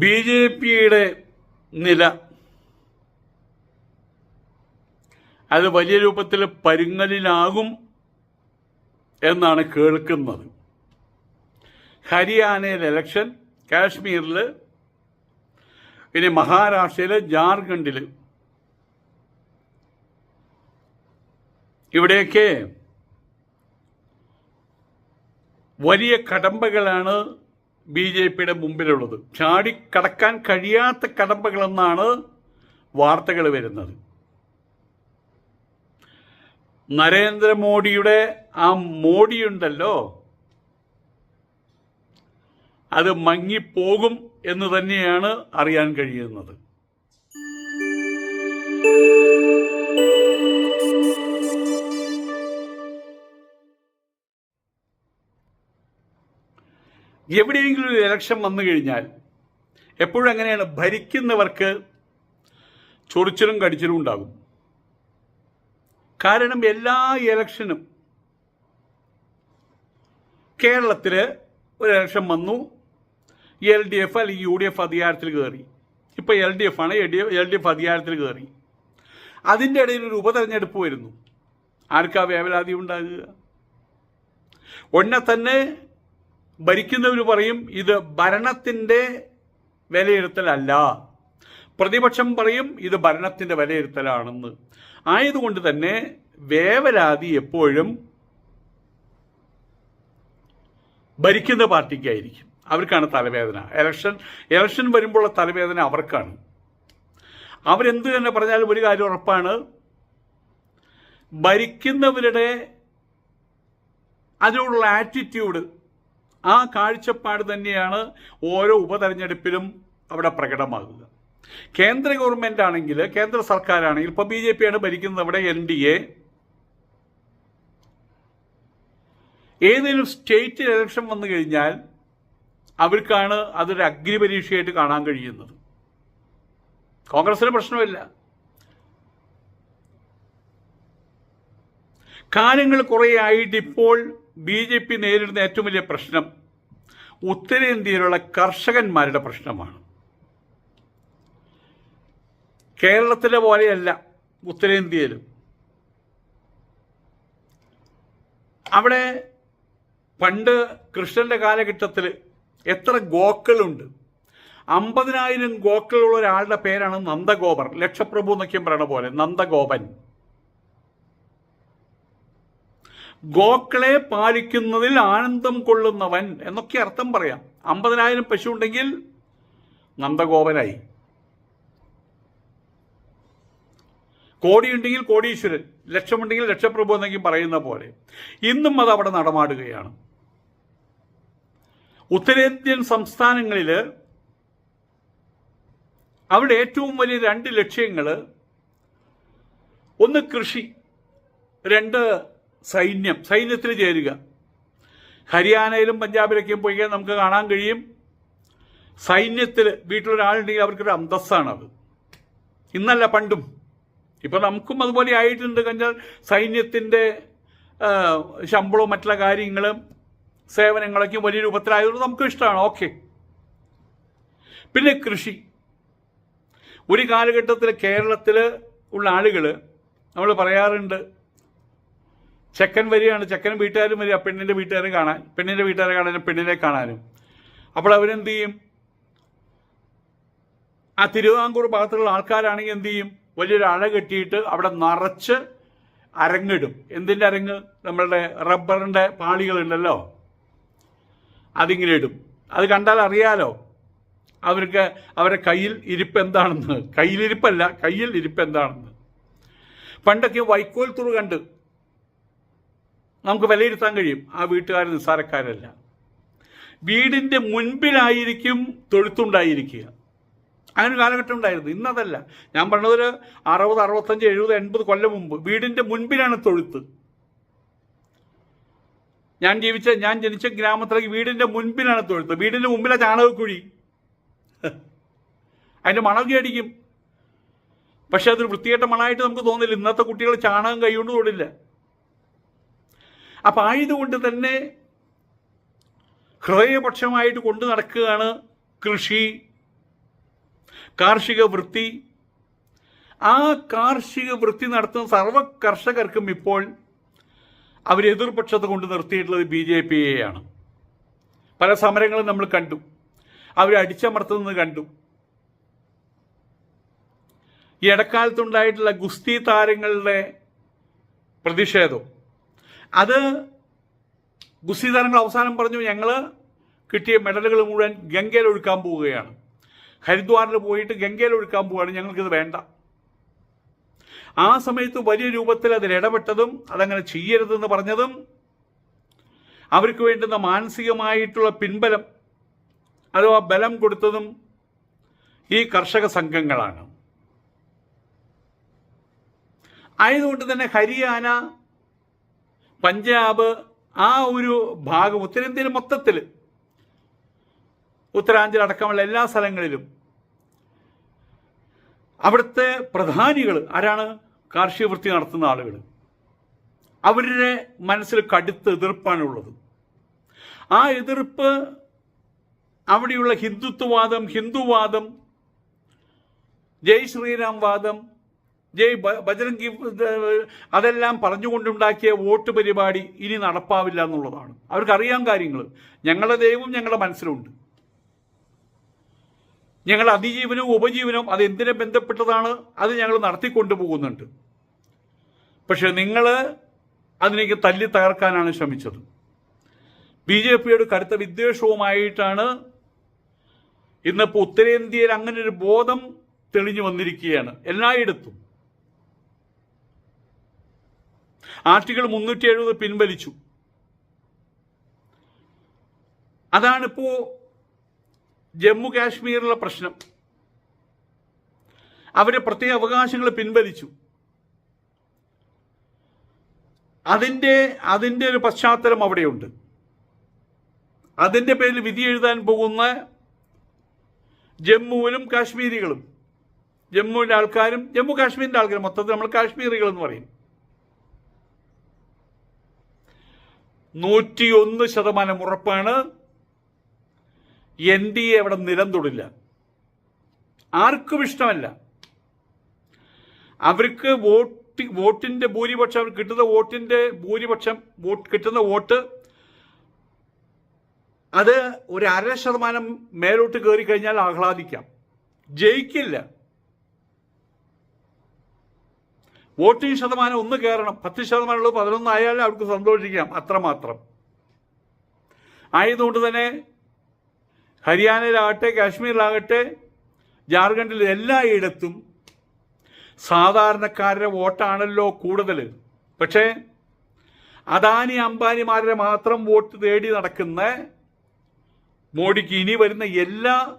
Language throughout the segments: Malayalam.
ബി ജെ പിയുടെ നില അത് വലിയ രൂപത്തിൽ പരുങ്ങലിലാകും എന്നാണ് കേൾക്കുന്നത്. ഹരിയാനയിൽ ഇലക്ഷൻ കാശ്മീരിൽ ഇനി മഹാരാഷ്ട്രയിൽ ജാർഖണ്ഡിൽ ഇവിടെയൊക്കെ വലിയ കടമ്പകളാണ് ബി ജെ പിയുടെ മുമ്പിലുള്ളത്. ചാടിക്കടക്കാൻ കഴിയാത്ത കടമ്പകളെന്നാണ് വാർത്തകൾ വരുന്നത്. നരേന്ദ്രമോദിയുടെ ആ മോഡിയുണ്ടല്ലോ അത് മങ്ങിപ്പോകും എന്ന് തന്നെയാണ് അറിയാൻ കഴിയുന്നത്. എവിടെയെങ്കിലും ഒരു ഇലക്ഷൻ വന്നു കഴിഞ്ഞാൽ എപ്പോഴും അങ്ങനെയാണ് ഭരിക്കുന്നവർക്ക് ചൊറിച്ചിലും കടിച്ചിലും ഉണ്ടാകും. കാരണം എല്ലാ ഇലക്ഷനും കേരളത്തിൽ ഒരു ഇലക്ഷൻ വന്നു. എൽ ഡി എഫ് അല്ലെങ്കിൽ യു ഡി എഫ് അധികാരത്തിൽ കയറി ഇപ്പോൾ എൽ ഡി എഫ് ആണ്. L D L D F അധികാരത്തിൽ കയറി അതിന്റെ ഇടയിൽ ഒരു ഉപതെരഞ്ഞെടുപ്പ് വരുന്നു. ആർക്കാ വേവലാതി ഉണ്ടാകുക? ഉടനെ തന്നെ ഭരിക്കുന്നവർ പറയും ഇത് ഭരണത്തിന്റെ വിലയിരുത്തലല്ല. പ്രതിപക്ഷം പറയും ഇത് ഭരണത്തിന്റെ വിലയിരുത്തലാണെന്ന്. ആയതുകൊണ്ട് തന്നെ വേവലാതി എപ്പോഴും ഭരിക്കുന്ന പാർട്ടിക്കായിരിക്കും. അവർക്കാണ് തലവേദന. ഇലക്ഷൻ ഇലക്ഷൻ വരുമ്പോഴുള്ള തലവേദന അവർക്കാണ്. അവരെന്ത് തന്നെ പറഞ്ഞാലും ഒരു കാര്യം ഉറപ്പാണ്. ഭരിക്കുന്നവരുടെ അതിനോടുള്ള ആറ്റിറ്റ്യൂഡ് ആ കാഴ്ചപ്പാട് തന്നെയാണ് ഓരോ ഉപതെരഞ്ഞെടുപ്പിലും അവിടെ പ്രകടമാകുക. കേന്ദ്ര ഗവൺമെന്റ് ആണെങ്കിൽ കേന്ദ്ര സർക്കാരാണെങ്കിൽ ഇപ്പോൾ ബി ജെ ആണ് ഭരിക്കുന്നത് അവിടെ എൻ ഡി എ. ഏതെങ്കിലും സ്റ്റേറ്റ് ഇലക്ഷൻ വന്നു കഴിഞ്ഞാൽ അവർക്കാണ് അതൊരു അഗ്നി പരീക്ഷയായിട്ട് കാണാൻ കഴിയുന്നത്. കോൺഗ്രസിന് പ്രശ്നമില്ല. കാര്യങ്ങൾ കുറേ ആയിട്ട് ഇപ്പോൾ ബി ജെ പി നേരിടുന്ന ഏറ്റവും വലിയ പ്രശ്നം ഉത്തരേന്ത്യയിലുള്ള കർഷകന്മാരുടെ പ്രശ്നമാണ്. കേരളത്തിലെ പോലെയല്ല ഉത്തരേന്ത്യയിലും. അവിടെ പണ്ട് കൃഷ്ണന്റെ കാലഘട്ടത്തിൽ എത്ര ഗോക്കളുണ്ട്. അമ്പതിനായിരം ഗോക്കളുള്ള ഒരാളുടെ പേരാണ് നന്ദഗോപർ. ലക്ഷപ്രഭു എന്നൊക്കെയും പറയണ പോലെ നന്ദഗോപൻ. ഗോക്കളെ പാലിക്കുന്നതിൽ ആനന്ദം കൊള്ളുന്നവൻ എന്നൊക്കെ അർത്ഥം പറയാം. അമ്പതിനായിരം പശു ഉണ്ടെങ്കിൽ നന്ദഗോപനായി. കോടിയുണ്ടെങ്കിൽ കോടീശ്വരൻ ലക്ഷമുണ്ടെങ്കിൽ ലക്ഷപ്രഭു എന്നെങ്കിൽ പറയുന്ന പോലെ. ഇന്നും അത് അവിടെ നടമാടുകയാണ്. ഉത്തരേന്ത്യൻ സംസ്ഥാനങ്ങളിൽ അവിടെ ഏറ്റവും വലിയ രണ്ട് ലക്ഷ്യങ്ങൾ ഒന്ന് കൃഷി രണ്ട് സൈന്യം സൈന്യത്തിൽ ചേരുക. ഹരിയാനയിലും പഞ്ചാബിലൊക്കെയും പോയി കഴിഞ്ഞാൽ നമുക്ക് കാണാൻ കഴിയും. സൈന്യത്തിൽ വീട്ടിലൊരാളുണ്ടെങ്കിൽ അവർക്കൊരു അന്തസ്സാണത്. ഇന്നല്ല പണ്ടും. ഇപ്പം നമുക്കും അതുപോലെ ആയിട്ടുണ്ട്. കഴിഞ്ഞാൽ സൈന്യത്തിന്റെ ശമ്പളവും മറ്റുള്ള കാര്യങ്ങളും സേവനങ്ങളൊക്കെ വലിയ രൂപത്തിലായതുകൊണ്ട് നമുക്ക് ഇഷ്ടമാണ്. ഓക്കെ. പിന്നെ കൃഷി. ഒരു കാലഘട്ടത്തിൽ കേരളത്തിൽ ഉള്ള ആളുകൾ നമ്മൾ പറയാറുണ്ട് ചെക്കൻ വരികയാണ്. ചെക്കൻ വീട്ടുകാരും വരിക. പെണ്ണിന്റെ വീട്ടുകാരും കാണാൻ. പെണ്ണിന്റെ വീട്ടുകാരെ കാണാനും പെണ്ണിനെ കാണാനും. അപ്പോൾ അവരെന്ത് ചെയ്യും? ആ തിരുവിതാംകൂർ ഭാഗത്തുള്ള ആൾക്കാരാണെങ്കിൽ എന്ത് ചെയ്യും? വലിയൊരു അഴ കെട്ടിയിട്ട് അവിടെ നിറച്ച് അരങ്ങിടും. എന്തിന്റെ അരങ്ങ്? നമ്മളുടെ റബ്ബറിന്റെ പാളികളുണ്ടല്ലോ. അതിങ്ങനെ ഇടും. അത് കണ്ടാൽ അറിയാലോ? അവർക്ക് അവരുടെ കയ്യിൽ ഇരിപ്പ് എന്താണെന്ന്. കയ്യിലിരിപ്പല്ല കയ്യിൽ ഇരിപ്പ് എന്താണെന്ന്. പണ്ടൊക്കെ വൈക്കോൽ തുറു കണ്ട് നമുക്ക് വിലയിരുത്താൻ കഴിയും. ആ വീട്ടുകാർ നിസ്സാരക്കാരല്ല. വീടിന്റെ മുൻപിലായിരിക്കും തൊഴുത്തുണ്ടായിരിക്കുക. അങ്ങനെ ഒരു കാലഘട്ടം ഉണ്ടായിരുന്നു. ഇന്നതല്ല. ഞാൻ പറഞ്ഞതൊരു അറുപത് അറുപത്തഞ്ച് എഴുപത് എൺപത് കൊല്ലം മുമ്പ് വീടിന്റെ മുൻപിലാണ് തൊഴുത്ത്. ഞാൻ ജീവിച്ച ഞാൻ ജനിച്ച ഗ്രാമത്തിലേക്ക് വീടിന്റെ മുൻപിലാണ് തൊഴുത്ത്. വീടിന്റെ മുമ്പിലെ ചാണകക്കുഴി. അതിന്റെ മണമൊക്കെ അടിക്കും. പക്ഷെ അതൊരു വൃത്തികെട്ട മണമായിട്ട് നമുക്ക് തോന്നില്ല. ഇന്നത്തെ കുട്ടികൾ ചാണകം കൈകൊണ്ട് തൊടില്ല. അപ്പം ആയതുകൊണ്ട് തന്നെ ഹൃദയപക്ഷമായിട്ട് കൊണ്ടു നടക്കുകയാണ് കൃഷി. കാർഷിക വൃത്തി. ആ കാർഷിക വൃത്തി നടത്തുന്ന സർവ കർഷകർക്കും ഇപ്പോൾ അവർ എതിർപക്ഷത്ത് കൊണ്ട് നിർത്തിയിട്ടുള്ളത് ബി ജെ പിയെയാണ് പല സമരങ്ങളും നമ്മൾ കണ്ടു. അവർ അടിച്ചമർത്തുന്നത് കണ്ടു. ഈ ഇടക്കാലത്തുണ്ടായിട്ടുള്ള ഗുസ്തി താരങ്ങളുടെ പ്രതിഷേധം. അത് ഗുസ്തി താരങ്ങൾ അവസാനം പറഞ്ഞു ഞങ്ങൾ കിട്ടിയ മെഡലുകൾ മുഴുവൻ ഗംഗയിൽ ഒഴുക്കാൻ പോവുകയാണ്. ഹരിദ്വാറിൽ പോയിട്ട് ഗംഗയിൽ ഒഴുക്കാൻ പോവുകയാണ്. ഞങ്ങൾക്കിത് വേണ്ട. ആ സമയത്ത് വലിയ രൂപത്തിൽ അതിൽ ഇടപെട്ടതും അതങ്ങനെ ചെയ്യരുതെന്ന് പറഞ്ഞതും അവർക്ക് വേണ്ടുന്ന മാനസികമായിട്ടുള്ള പിൻബലം അഥവാ ബലം കൊടുത്തതും ഈ കർഷക സംഘങ്ങളാണ്. ആയതുകൊണ്ട് തന്നെ ഹരിയാന പഞ്ചാബ് ആ ഒരു ഭാഗം ഉത്തരേന്ത്യയിൽ മൊത്തത്തിൽ ഉത്തരാഞ്ചൽ അടക്കമുള്ള എല്ലാ സ്ഥലങ്ങളിലും അവിടുത്തെ പ്രധാനികൾ ആരാണ്? കാർഷിക വൃത്തി നടത്തുന്ന ആളുകൾ അവരുടെ മനസ്സിൽ കടുത്ത എതിർപ്പാണുള്ളത് ആ എതിർപ്പ് അവിടെയുള്ള ഹിന്ദുത്വവാദം ഹിന്ദുവാദം ജയ് ശ്രീരാം വാദം ജയ് ബജരംഗി അതെല്ലാം പറഞ്ഞുകൊണ്ടുണ്ടാക്കിയ വോട്ട് പരിപാടി ഇനി നടപ്പാവില്ല എന്നുള്ളതാണ്. അവർക്കറിയാം കാര്യങ്ങൾ. ഞങ്ങളുടെ ദൈവം ഞങ്ങളുടെ മനസ്സിലുണ്ട്. ഞങ്ങളുടെ അതിജീവനവും ഉപജീവനവും അത് എന്തിനെ ബന്ധപ്പെട്ടതാണ് അത് ഞങ്ങൾ നടത്തിക്കൊണ്ടു പോകുന്നുണ്ട് പക്ഷെ നിങ്ങൾ അതിനേക്ക് തല്ലി തകർക്കാനാണ് ശ്രമിച്ചത്. ബി ജെ പിയുടെ കടുത്ത വിദ്വേഷവുമായിട്ടാണ് ഇന്നിപ്പോൾ ഉത്തരേന്ത്യയിൽ അങ്ങനെ ഒരു ബോധം തെളിഞ്ഞു വന്നിരിക്കുകയാണ്. എല്ലായിടത്തും. ആർട്ടിക്കിൾ മുന്നൂറ്റി എഴുപത് പിൻവലിച്ചു. അതാണിപ്പോ ജമ്മു കാശ്മീരിലെ പ്രശ്നം. അവരെ പ്രത്യേക അവകാശങ്ങൾ പിൻവലിച്ചു. അതിന്റെ അതിന്റെ ഒരു പശ്ചാത്തലം അവിടെയുണ്ട്. അതിന്റെ പേരിൽ വിധി എഴുതാൻ പോകുന്ന ജമ്മുവിലും കാശ്മീരികളും ജമ്മുവിന്റെ ആൾക്കാരും ജമ്മു കാശ്മീരിന്റെ ആൾക്കാരും മൊത്തത്തിൽ നമ്മൾ കാശ്മീരികൾ എന്ന് പറയും. നൂറ്റിയൊന്ന് ശതമാനം ഉറപ്പാണ്. എൻ ഡി എ അവിടെ നിലം തൊടില്ല ആർക്കും ഇഷ്ടമല്ല അവർക്ക് വോട്ട് വോട്ടിന്റെ ഭൂരിപക്ഷം അവർ കിട്ടുന്ന വോട്ടിന്റെ ഭൂരിപക്ഷം വോട്ട് കിട്ടുന്ന വോട്ട് അത് ഒരു അര ശതമാനം മേലോട്ട് കയറി കഴിഞ്ഞാൽ ആഹ്ലാദിക്കാം. ജയിക്കില്ല. വോട്ടിംഗ് ശതമാനം ഒന്ന് കയറണം. പത്ത് ശതമാനമുള്ളത് പതിനൊന്നായാലും അവർക്ക് സന്തോഷിക്കാം. അത്രമാത്രം. ആയതുകൊണ്ട് തന്നെ ഹരിയാനയിലാകട്ടെ കാശ്മീരിലാകട്ടെ ജാർഖണ്ഡിൽ എല്ലായിടത്തും സാധാരണക്കാരുടെ വോട്ടാണല്ലോ കൂടുതൽ. പക്ഷേ അദാനി അംബാനിമാരുടെ മാത്രം വോട്ട് തേടി നടക്കുന്ന മോഡിക്ക് ഇനി വരുന്ന എല്ലാ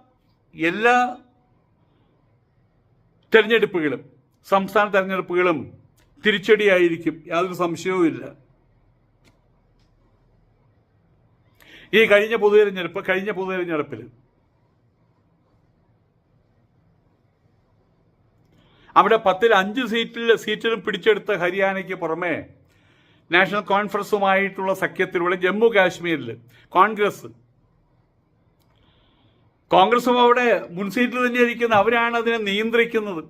എല്ലാ തെരഞ്ഞെടുപ്പുകളും സംസ്ഥാന തെരഞ്ഞെടുപ്പുകളും തിരിച്ചടിയായിരിക്കും. യാതൊരു സംശയവുമില്ല ഈ കഴിഞ്ഞ പൊതു തെരഞ്ഞെടുപ്പ് കഴിഞ്ഞ പൊതു തെരഞ്ഞെടുപ്പിൽ അവിടെ പത്തിൽ അഞ്ച് സീറ്റിൽ സീറ്റിലും പിടിച്ചെടുത്ത ഹരിയാനയ്ക്ക് പുറമെ നാഷണൽ കോൺഫറൻസുമായിട്ടുള്ള സഖ്യത്തിലൂടെ ജമ്മു കാശ്മീരിൽ കോൺഗ്രസ് കോൺഗ്രസും അവിടെ മുൻ സീറ്റിൽ തന്നെ ഇരിക്കുന്ന അവരാണ് അതിനെ നിയന്ത്രിക്കുന്നത്.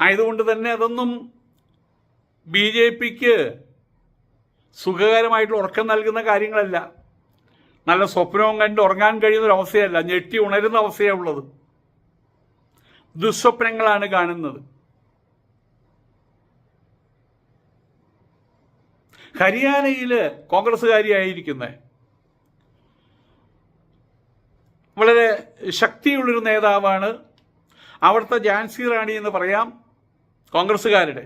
ആയതുകൊണ്ട് തന്നെ അതൊന്നും ബി ജെ പിക്ക് സുഖകരമായിട്ടുള്ള ഉറക്കം നൽകുന്ന കാര്യങ്ങളല്ല. നല്ല സ്വപ്നവും കണ്ട് ഉറങ്ങാൻ കഴിയുന്ന ഒരു അവസ്ഥയല്ല ഞെട്ടി ഉണരുന്ന അവസ്ഥയാണ് ഉള്ളത്. ദുസ്വപ്നങ്ങളാണ് കാണുന്നത്. ഹരിയാനയിൽ കോൺഗ്രസ്സുകാരിയായിരിക്കുന്നത് വളരെ ശക്തിയുള്ളൊരു നേതാവാണ് അവിടുത്തെ ജാൻസി റാണി എന്ന് പറയാം. കോൺഗ്രസ്സുകാരുടെ.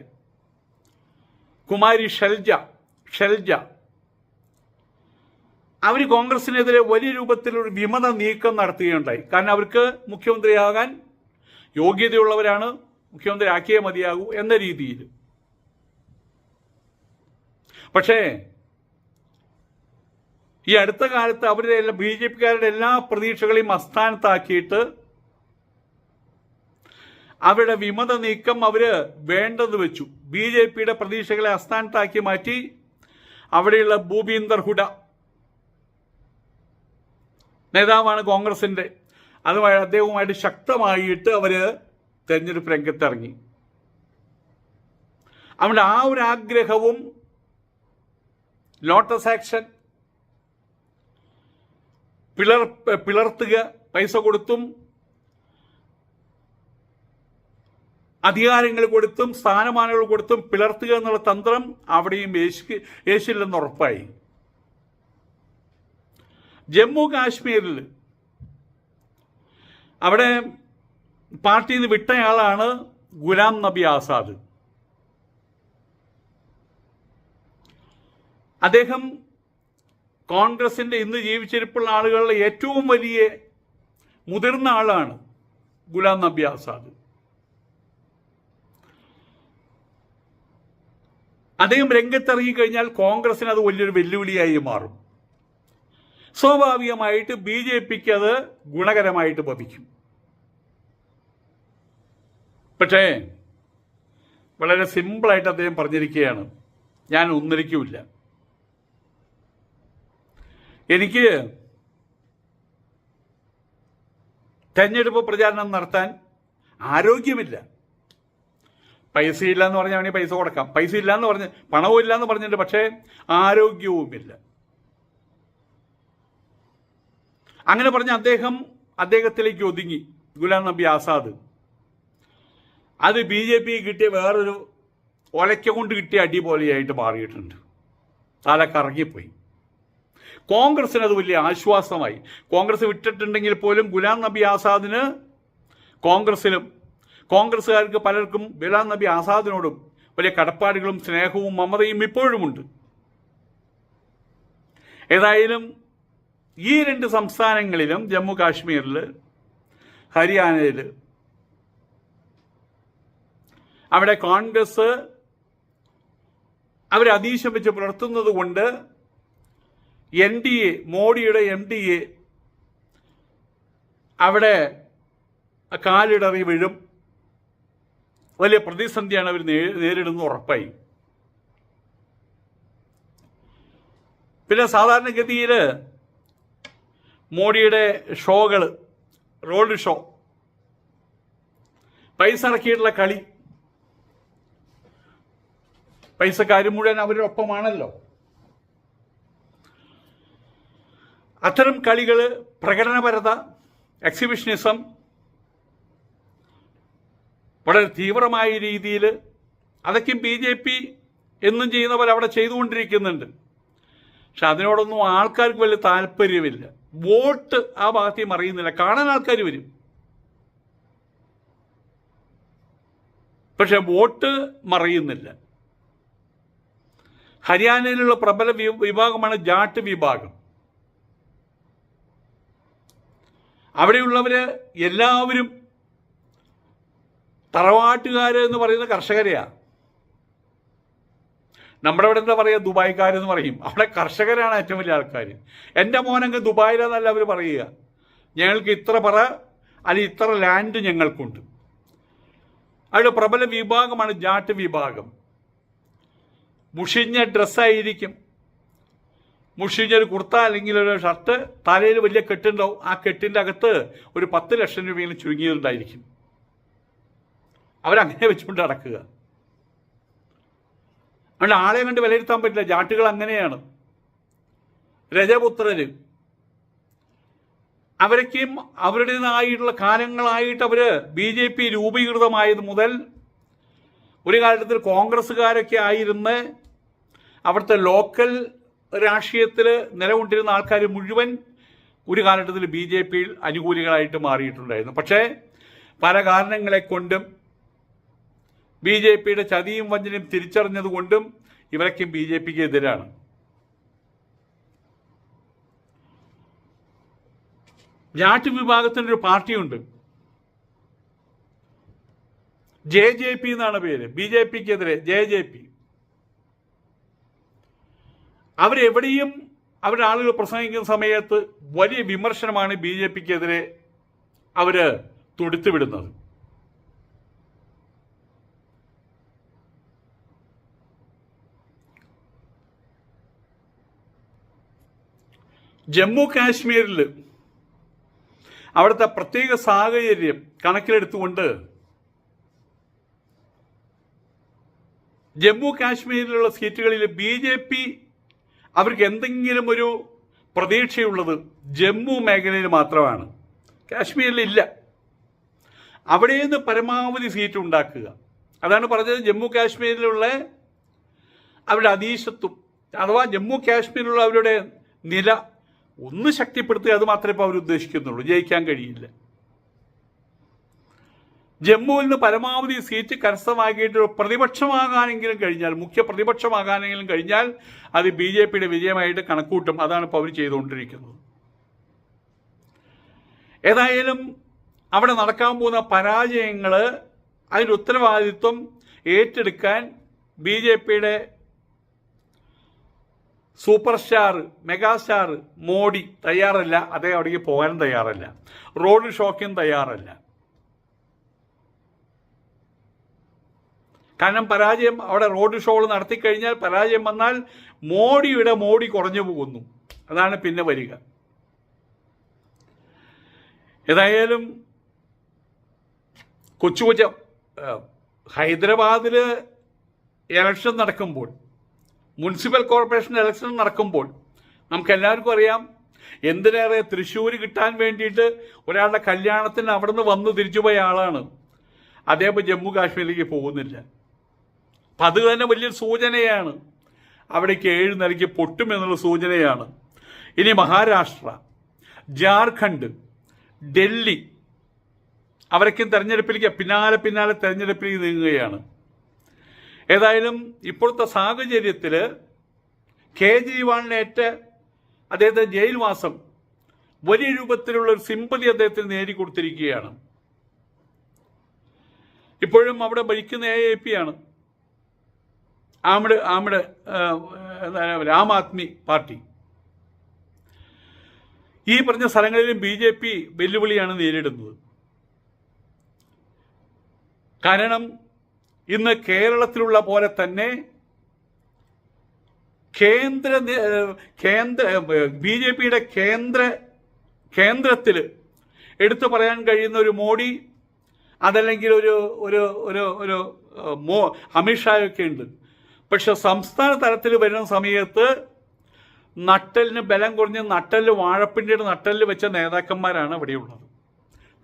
കുമാരി ഷെൽജ ഷെൽജ. അവർ കോൺഗ്രസിനെതിരെ വലിയ രൂപത്തിലൊരു വിമത നീക്കം നടത്തുകയുണ്ടായി. കാരണം അവർക്ക് മുഖ്യമന്ത്രിയാകാൻ യോഗ്യതയുള്ളവരാണ് മുഖ്യമന്ത്രി ആക്കിയേ മതിയാകൂ എന്ന രീതിയിൽ. പക്ഷേ ഈ അടുത്ത കാലത്ത് അവരുടെ എല്ലാ ബി ജെ പിക്കാരുടെ എല്ലാ പ്രതീക്ഷകളെയും അസ്ഥാനത്താക്കിയിട്ട് അവരുടെ വിമത നീക്കം അവർ വേണ്ടെന്ന് വെച്ചു. ബി ജെ പിയുടെ പ്രതീക്ഷകളെ അസ്ഥാനത്താക്കി മാറ്റി അവിടെയുള്ള ഭൂപീന്ദർ ഹുഡ നേതാവാണ് കോൺഗ്രസിന്റെ. അതുമായി അദ്ദേഹവുമായിട്ട് ശക്തമായിട്ട് അവർ തെരഞ്ഞെടുപ്പ് രംഗത്തിറങ്ങി അവിടെ ആ ഒരു ആഗ്രഹവും ലോട്ടസ് ആക്ഷൻ പിളർ പിളർത്തുക പൈസ കൊടുത്തും അധികാരങ്ങൾ കൊടുത്തും സ്ഥാനമാനങ്ങൾ കൊടുത്തും പിളർത്തുക എന്നുള്ള തന്ത്രം അവിടെയും യേശു യേശുല്ലെന്ന് ഉറപ്പായി. ജമ്മു കാശ്മീരിൽ അവിടെ പാർട്ടിയിൽ നിന്ന് വിട്ടയാളാണ് ഗുലാം നബി ആസാദ്. അദ്ദേഹം കോൺഗ്രസിന്റെ ഇന്ന് ജീവിച്ചിരിപ്പുള്ള ആളുകളിലെ ഏറ്റവും വലിയ മുതിർന്ന ആളാണ് ഗുലാം നബി ആസാദ്. അദ്ദേഹം രംഗത്തിറങ്ങി കഴിഞ്ഞാൽ കോൺഗ്രസിന് അത് വലിയൊരു വെല്ലുവിളിയായി മാറും. സ്വാഭാവികമായിട്ട് ബി ജെ പിക്ക് അത് ഗുണകരമായിട്ട് ഭവിക്കും. പക്ഷേ വളരെ സിമ്പിളായിട്ട് അദ്ദേഹം പറഞ്ഞിരിക്കുകയാണ് ഞാൻ ഒന്നിരിക്കുമില്ല എനിക്ക് തെരഞ്ഞെടുപ്പ് പ്രചാരണം നടത്താൻ ആരോഗ്യമില്ല. പൈസ ഇല്ല എന്ന് പറഞ്ഞാൽ വേണമെങ്കിൽ പൈസ കൊടുക്കാം. പൈസ ഇല്ല എന്ന് പറഞ്ഞ് പണവും ഇല്ല എന്ന് പറഞ്ഞിട്ട് പക്ഷേ ആരോഗ്യവുമില്ല അങ്ങനെ പറഞ്ഞ അദ്ദേഹം അദ്ദേഹത്തിലേക്ക് ഒതുങ്ങി ഗുലാം നബി ആസാദ്. അത് ബി ജെ പി കിട്ടിയ വേറൊരു ഒലയ്ക്ക കൊണ്ട് കിട്ടിയ അടിപൊളിയായിട്ട് മാറിയിട്ടുണ്ട്. തല കറങ്ങിപ്പോയി കോൺഗ്രസിന് അത് വലിയ ആശ്വാസമായി. കോൺഗ്രസ് വിട്ടിട്ടുണ്ടെങ്കിൽ പോലും ഗുലാം നബി ആസാദിന് കോൺഗ്രസിലും കോൺഗ്രസ്സുകാർക്ക് പലർക്കും ഗുലാം നബി ആസാദിനോടും വലിയ കടപ്പാടുകളും സ്നേഹവും മമതയും ഇപ്പോഴുമുണ്ട്. ഏതായാലും ഈ രണ്ട് സംസ്ഥാനങ്ങളിലും ജമ്മു കാശ്മീരിൽ ഹരിയാനയിൽ അവിടെ കോൺഗ്രസ് അവർ അതീശം വെച്ച് പുലർത്തുന്നത് കൊണ്ട് എൻ ഡി എ മോഡിയുടെ എം ഡി എ അവിടെ കാലിടറി വീഴും. വലിയ പ്രതിസന്ധിയാണ് അവർ നേരിടുന്ന ഉറപ്പായി. പിന്നെ സാധാരണഗതിയിൽ മോഡിയുടെ ഷോകൾ റോഡ് ഷോ പൈസ ഇറക്കിയിട്ടുള്ള കളി. പൈസക്കാർ മുഴുവൻ അവരുടെ ഒപ്പമാണല്ലോ അത്തരം കളികൾ പ്രകടനപരത എക്സിബിഷനിസം വളരെ തീവ്രമായ രീതിയിൽ അതൊക്കെയും ബി ജെ പി എന്നും ചെയ്യുന്നവർ അവിടെ ചെയ്തുകൊണ്ടിരിക്കുന്നുണ്ട്. പക്ഷെ അതിനോടൊന്നും ആൾക്കാർക്ക് വലിയ താല്പര്യമില്ല. വോട്ട് ആ ഭാഗത്തേയും അറിയുന്നില്ല. കാണാൻ ആൾക്കാർ വരും. പക്ഷെ വോട്ട് മറിയുന്നില്ല. ഹരിയാനയിലുള്ള പ്രബല വിഭാഗമാണ് ജാട്ട് വിഭാഗം. അവിടെയുള്ളവര് എല്ലാവരും തറവാട്ടുകാർ എന്ന് പറയുന്ന കർഷകരെയാണ് നമ്മുടെ ഇവിടെ എന്താ പറയുക? ദുബായ്ക്കാരെന്ന് പറയും. അവിടെ കർഷകരാണ് ഏറ്റവും വലിയ ആൾക്കാർ എന്റെ മോനങ്ങ് ദുബായിലെന്നല്ല അവർ പറയുക. ഞങ്ങൾക്ക് ഇത്ര പറ അല്ലെങ്കിൽ ഇത്ര ലാൻഡ് ഞങ്ങൾക്കുണ്ട്. അവിടെ പ്രബല വിഭാഗമാണ് ജാട്ട് വിഭാഗം. മുഷിഞ്ഞ ഡ്രസ്സായിരിക്കും മുഷിഞ്ഞൊരു കുർത്ത അല്ലെങ്കിൽ ഒരു ഷർട്ട് തലയിൽ വലിയ കെട്ടുണ്ടാവും. ആ കെട്ടിന്റെ അകത്ത് ഒരു പത്ത് ലക്ഷം രൂപയെങ്കിലും ചുരുങ്ങിയതുണ്ടായിരിക്കും. അവരങ്ങനെ വെച്ചുകൊണ്ട് നടക്കുക. അതുകൊണ്ട് ആളെ കണ്ട് വിലയിരുത്താൻ പറ്റില്ല. ജാട്ടുകൾ അങ്ങനെയാണ്. രജപുത്രര്. അവരൊക്കെയും അവരുടേതായിട്ടുള്ള കാലങ്ങളായിട്ട് അവർ ബി ജെ പി രൂപീകൃതമായത് മുതൽ ഒരു കാലത്തിൽ കോൺഗ്രസ്സുകാരൊക്കെ ആയിരുന്ന് അവിടുത്തെ ലോക്കൽ രാഷ്ട്രീയത്തിൽ നിലകൊണ്ടിരുന്ന ആൾക്കാർ മുഴുവൻ ഒരു കാലഘട്ടത്തിൽ ബി ജെ പിയിൽ അനുകൂലികളായിട്ട് മാറിയിട്ടുണ്ടായിരുന്നു. പക്ഷേ പല കാരണങ്ങളെ കൊണ്ടും ബി ജെ പിയുടെ ചതിയും വഞ്ചനയും തിരിച്ചറിഞ്ഞതുകൊണ്ടും ഇവരൊക്കെ ബി ജെ പിക്ക് എതിരാണ്. ജാട്ട് വിഭാഗത്തിനൊരു പാർട്ടിയുണ്ട്. ജെ ജെ പി എന്നാണ് പേര്. ബി ജെ പിക്കെതിരെ ജെ ജെ പി. അവരെവിടെയും അവരുടെ ആളുകൾ പ്രസംഗിക്കുന്ന സമയത്ത് വലിയ വിമർശനമാണ് ബി ജെ പിക്കെതിരെ അവർ തുടുത്തുവിടുന്നത്. ജമ്മു കാശ്മീരിൽ അവിടുത്തെ പ്രത്യേക സാഹചര്യം കണക്കിലെടുത്തുകൊണ്ട് ജമ്മു കാശ്മീരിലുള്ള സീറ്റുകളിൽ ബി ജെ പി അവർക്ക് എന്തെങ്കിലും ഒരു പ്രതീക്ഷയുള്ളത് ജമ്മു മേഖലയിൽ മാത്രമാണ്. കാശ്മീരിലില്ല അവിടെ നിന്ന് പരമാവധി സീറ്റ് ഉണ്ടാക്കുക. അതാണ് പറഞ്ഞത് ജമ്മു കാശ്മീരിലുള്ള അവരുടെ അതീശത്വം. അഥവാ ജമ്മു കാശ്മീരിലുള്ള അവരുടെ നില ഒന്ന് ശക്തിപ്പെടുത്തുക അത് മാത്രമേ ഇപ്പോൾ അവർ ഉദ്ദേശിക്കുന്നുള്ളൂ ജയിക്കാൻ കഴിയില്ല. ജമ്മുവിൽ നിന്ന് പരമാവധി സീറ്റ് കരസ്ഥമാക്കിയിട്ട് പ്രതിപക്ഷമാകാനെങ്കിലും കഴിഞ്ഞാൽ മുഖ്യ പ്രതിപക്ഷമാകാനെങ്കിലും കഴിഞ്ഞാൽ അത് ബി ജെ പിയുടെ വിജയമായിട്ട് കണക്കൂട്ടും. അതാണ് ഇപ്പോൾ അവർ ചെയ്തുകൊണ്ടിരിക്കുന്നത്. ഏതായാലും അവിടെ നടക്കാൻ പോകുന്ന പരാജയങ്ങൾ അതിന്റെ ഉത്തരവാദിത്വം ഏറ്റെടുക്കാൻ ബി ജെ പിയുടെ സൂപ്പർ സ്റ്റാർ മെഗാസ്റ്റാർ മോഡി തയ്യാറല്ല. അദ്ദേഹം അവിടേക്ക് പോകാനും തയ്യാറല്ല. റോഡ് ഷോക്കും തയ്യാറല്ല. കാരണം പരാജയം അവിടെ റോഡ് ഷോകൾ നടത്തിക്കഴിഞ്ഞാൽ പരാജയം വന്നാൽ മോഡിയുടെ മോഡി കുറഞ്ഞു പോകുന്നു. അതാണ് പിന്നെ വരിക. ഏതായാലും കൊച്ചു കൊച്ച ഹൈദരാബാദിൽ ഇലക്ഷൻ നടക്കുമ്പോൾ മുനിസിപ്പൽ കോർപ്പറേഷൻ ഇലക്ഷൻ നടക്കുമ്പോൾ നമുക്ക് എല്ലാവർക്കും അറിയാം എന്തിനേറെ തൃശ്ശൂർ കിട്ടാൻ വേണ്ടിയിട്ട് ഒരാളുടെ കല്യാണത്തിന് അവിടുന്ന് വന്ന് തിരിച്ചുപോയ ആളാണ്. അതേപോലെ ജമ്മു കാശ്മീരിലേക്ക് പോകുന്നില്ല. അപ്പം അത് തന്നെ വലിയൊരു സൂചനയാണ്. അവിടേക്ക് ഏഴ് നിലയ്ക്ക് പൊട്ടുമെന്നുള്ള സൂചനയാണ്. ഇനി മഹാരാഷ്ട്ര ജാർഖണ്ഡ് ഡൽഹി അവരൊക്കെ തെരഞ്ഞെടുപ്പിലേക്ക് പിന്നാലെ പിന്നാലെ തെരഞ്ഞെടുപ്പിലേക്ക് നീങ്ങുകയാണ്. ഏതായാലും ഇപ്പോഴത്തെ സാഹചര്യത്തിൽ കേജ്രിവാളിനേറ്റ അദ്ദേഹത്തെ ജയിൽവാസം വലിയ രൂപത്തിലുള്ള ഒരു സിമ്പതി അദ്ദേഹത്തിന് നേടിക്കൊടുത്തിരിക്കുകയാണ്. ഇപ്പോഴും അവിടെ ഭരിക്കുന്ന എ എ പി ആണ്. ആമിട് എന്താണ് ആം ആദ്മി പാർട്ടി. ഈ പറഞ്ഞ സ്ഥലങ്ങളിലും ബി ജെ പി വെല്ലുവിളിയാണ് നേരിടുന്നത്. കാരണം ഇന്ന് കേരളത്തിലുള്ള പോലെ തന്നെ കേന്ദ്ര കേന്ദ്ര ബി ജെ പിയുടെ കേന്ദ്ര കേന്ദ്രത്തിൽ എടുത്തു പറയാൻ കഴിയുന്ന ഒരു മോഡി അതല്ലെങ്കിൽ ഒരു ഒരു ഒരു ഒരു മോ അമിത്ഷായൊക്കെ ഉണ്ട്. പക്ഷെ സംസ്ഥാന തലത്തിൽ വരുന്ന സമയത്ത് നട്ടലിന് ബലം കുറഞ്ഞ് നട്ടൽ വാഴപ്പിണ്ടിയുടെ നട്ടലിൽ വെച്ച നേതാക്കന്മാരാണ് ഇവിടെയുള്ളത്.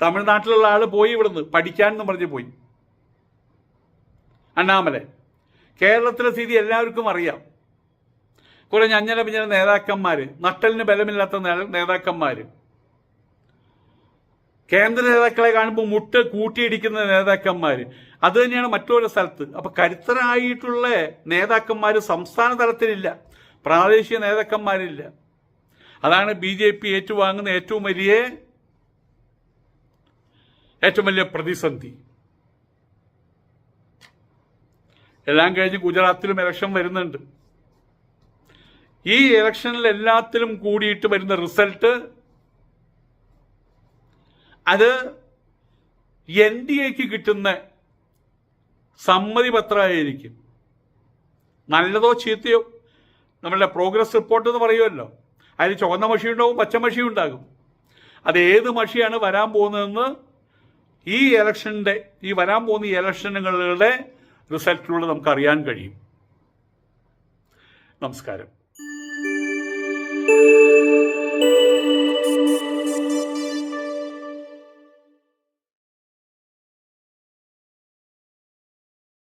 തമിഴ്നാട്ടിലുള്ള ആൾ പോയി ഇവിടുന്ന് പഠിക്കാൻ എന്ന് പറഞ്ഞ് പോയി. അണ്ണാമലെ. കേരളത്തിലെ സ്ഥിതി എല്ലാവർക്കും അറിയാം. കുറെ ഞഞ്ഞല പിഞ്ഞല നേതാക്കന്മാർ നട്ടലിന് ബലമില്ലാത്ത നേതാക്കന്മാർ കേന്ദ്ര നേതാക്കളെ കാണുമ്പോൾ മുട്ട് കൂട്ടിയിടിക്കുന്ന നേതാക്കന്മാർ അത് തന്നെയാണ് മറ്റൊരു സ്ഥലത്ത്. അപ്പൊ കരുത്തരായിട്ടുള്ള നേതാക്കന്മാർ സംസ്ഥാന തലത്തിലില്ല. പ്രാദേശിക നേതാക്കന്മാരില്ല. അതാണ് ബി ജെ പി ഏറ്റുവാങ്ങുന്ന ഏറ്റവും വലിയ ഏറ്റവും വലിയ പ്രതിസന്ധി. എല്ലാം കഴിഞ്ഞ് ഗുജറാത്തിലും ഇലക്ഷൻ വരുന്നുണ്ട്. ഈ ഇലക്ഷനിൽ എല്ലാത്തിലും കൂടിയിട്ട് വരുന്ന റിസൾട്ട് അത് എൻ ഡി എക്ക് കിട്ടുന്ന സമ്മതി പത്രമായിരിക്കും നല്ലതോ ചീത്തയോ? നമ്മളുടെ പ്രോഗ്രസ് റിപ്പോർട്ട് എന്ന് പറയുമല്ലോ. അതിൽ ചുവന്ന മഷി ഉണ്ടാവും പച്ച മഷി ഉണ്ടാകും അത് ഏത് മഷിയാണ് വരാൻ പോകുന്നതെന്ന് ഈ ഇലക്ഷന്റെ ഈ വരാൻ പോകുന്ന ഈ ഇലക്ഷനുകളുടെ റിസൾട്ടിലൂടെ നമുക്ക് അറിയാൻ കഴിയും. നമസ്കാരം.